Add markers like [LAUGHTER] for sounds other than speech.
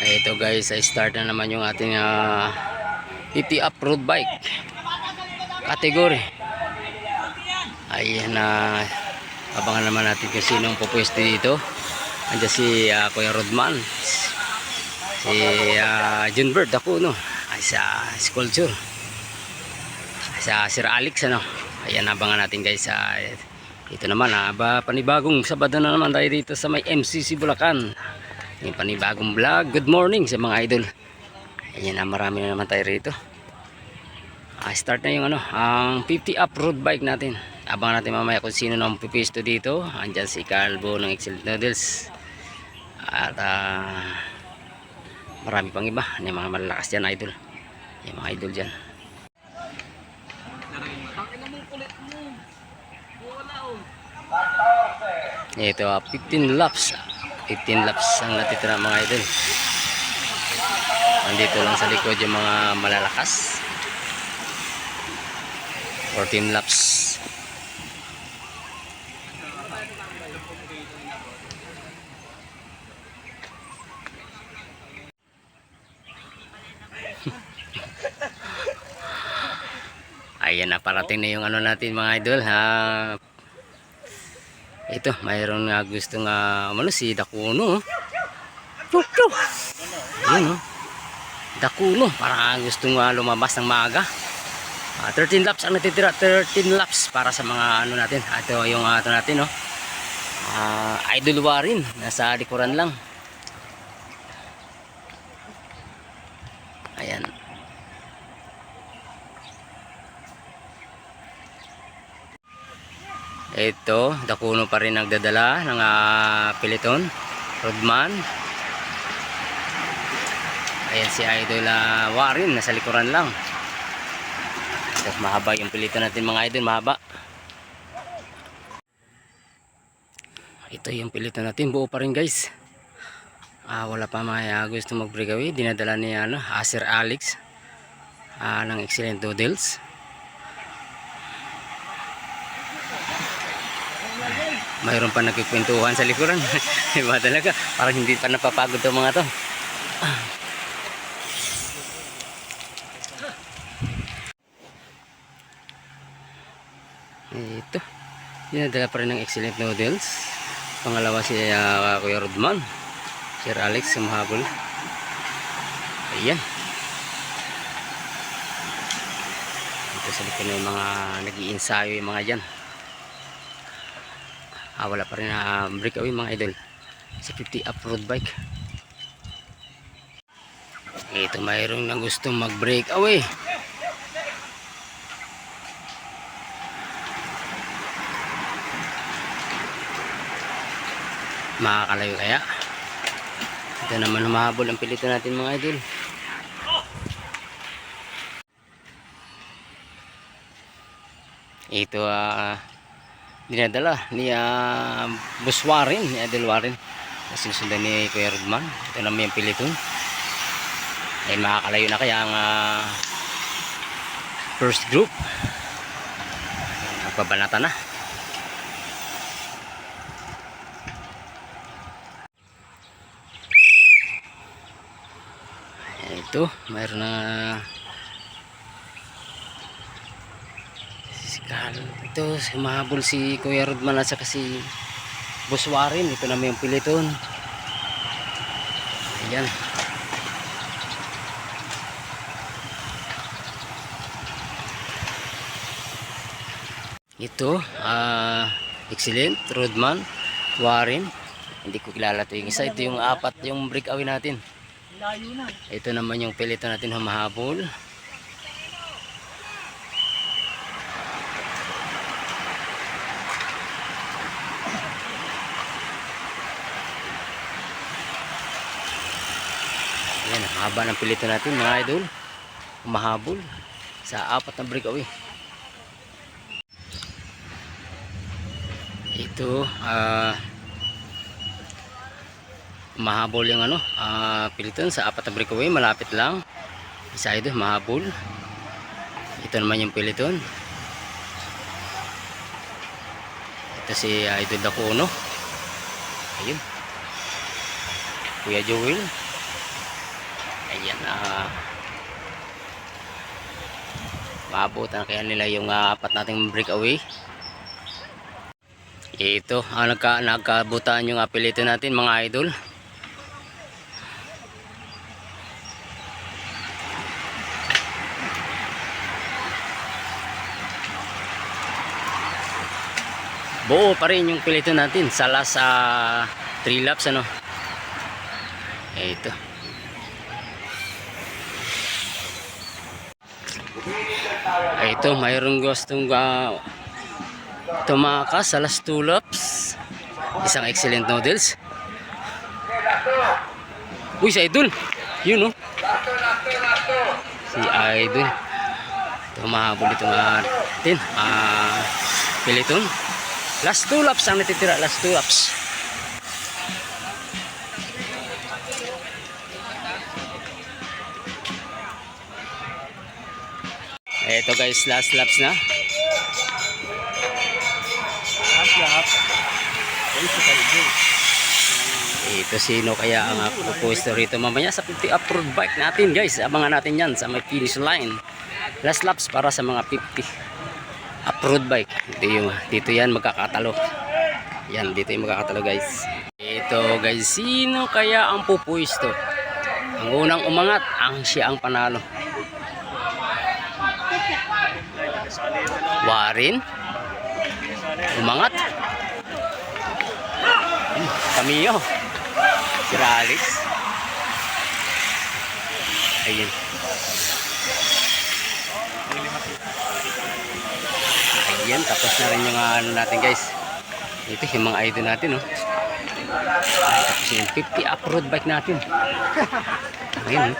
Ay, ito guys, ay start na naman yung ating uh, TT up road bike category. Ayan na abangan naman natin kung sinong pupwesto dito. Andiyan si ah, Kuya Rodman. Si uh, Junbird ako no. Ay sa sculpture. Sa Sir Alex ano. Ayan abangan natin guys sa ito naman ah, ba panibagong Sabado na naman tayo dito sa may MCC Bulacan. Yung panibagong vlog. Good morning sa mga idol. Ayan na marami na naman tayo rito. Ah, start na yung ano, ang 50 up road bike natin. Abangan natin mamaya kung sino nang pipisto dito. Andyan si Calvo ng Excellent Noodles. At ah, marami pang iba. Yung mga malalakas dyan idol. Yung mga idol dyan. Ito, ah, 15 laps. 15 laps ang natitira mga idol. Nandito lang sa likod yung mga malalakas. 14 laps. [LAUGHS] Ayan na parating na yung ano natin mga idol ha. Ito, mayroon nga gusto nga umano si Dakuno. oh. Tuk tuk. Ayun oh. Dakuno, parang gusto nga lumabas ng maaga. Ah, 13 laps ang natitira, 13 laps para sa mga ano natin. Ito yung uh, ito natin no. Ah, idol warin, nasa likuran lang. Ayan. Ito, Dakuno pa rin nagdadala ng uh, Peliton, Rodman. Ayan si Idol uh, Warin, nasa likuran lang. Ito, mahaba yung pilito natin mga idol, mahaba. Ito yung pilito natin, buo pa rin guys. Ah, wala pa mga uh, gusto mag-breakaway. Dinadala ni ano, Acer Alex ah, ng Excellent Doodles. Mayroon pa nagkikwentuhan sa likuran. [LAUGHS] Iba talaga. Parang hindi pa napapagod itong mga to. Ito. Dinadala pa rin ng excellent noodles. Pangalawa si uh, Kuya Rodman. Sir Alex sumahabol ayan. Ito sa likod yung mga nag iinsayo yung mga dyan ah, wala pa rin na breakaway mga idol. Sa 50 up road bike. Ito mayroong na gustong mag breakaway makakalayo kaya? Ito naman humahabol ang pilito natin mga idol. Ito ah dinadala ni uh, Boss Warren, ni Adel Warren. Kasi sundan ni Kuya Rodman. Ito naman yung piliton ay makakalayo na kaya ang uh, first group. Nagbabanata na. Ito mayroon na Kal ito sumahabol si Kuya Rodman at saka si Boss Warren. Ito naman yung piliton. Ayan. Ito ah excellent Rodman Warren. Hindi ko kilala ito yung isa. Ito yung apat yung breakaway natin. Ito naman yung piliton natin humahabol Ayan, haba ng pilito natin mga idol. Mahabol sa apat na breakaway. Ito, ah, mahabol yung ano, ah, piliton sa apat na breakaway. Malapit lang. Isa idol, mahabol. Ito naman yung piliton. Ito si uh, Idol Dakuno. Ayun. Kuya Joel. Ayan, ah. maabutan kaya nila yung ah, apat nating breakaway. Ito, ah, nagka, nagkabutan yung apelito natin mga idol. Buo pa rin yung pelito natin sa last 3 laps ano. Ito. Ito, mayroong gustong uh, tumakas sa last 2 laps. Isang excellent noodles. Uy, si Idol. Yun, no? Si Idol. Tumahabol ito nga natin. Ah, piliton. Last 2 laps ang natitira. Last 2 laps. Ito guys, last laps na. Last lap. Basically, good. Ito sino kaya ang pupuesto rito mamaya sa 50 approved bike natin guys. Abangan natin yan sa may finish line. Last laps para sa mga 50 approved bike. Dito, yung, dito yan magkakatalo. Yan, dito yung magkakatalo guys. Ito guys, sino kaya ang pupuesto? Ang unang umangat, ang siya ang panalo. Warin? Umangat? Kamiyo. Si Alex. Ayun. Ayan, tapos na rin yung ano natin guys. Ito yung mga idol natin, oh. Ay, tapos yung 50 off-road bike natin. [LAUGHS] Ayun, oh.